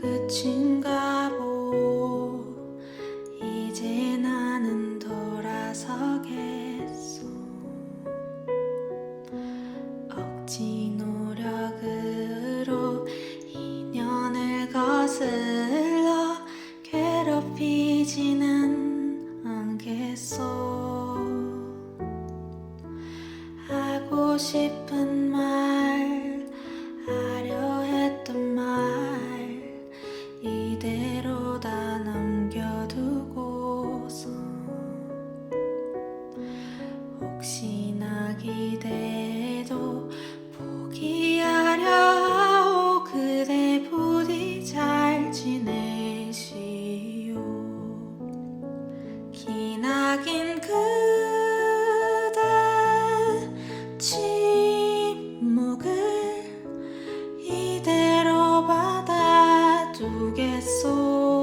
끝인가 보. 이제 나는 돌아서겠어 억지 노력으로 인연을 거슬러 괴롭히지는 않겠어 그대도 포기하려 하오 그대 부디 잘 지내시오. 기나긴 그대 침묵을 이대로 받아두겠소.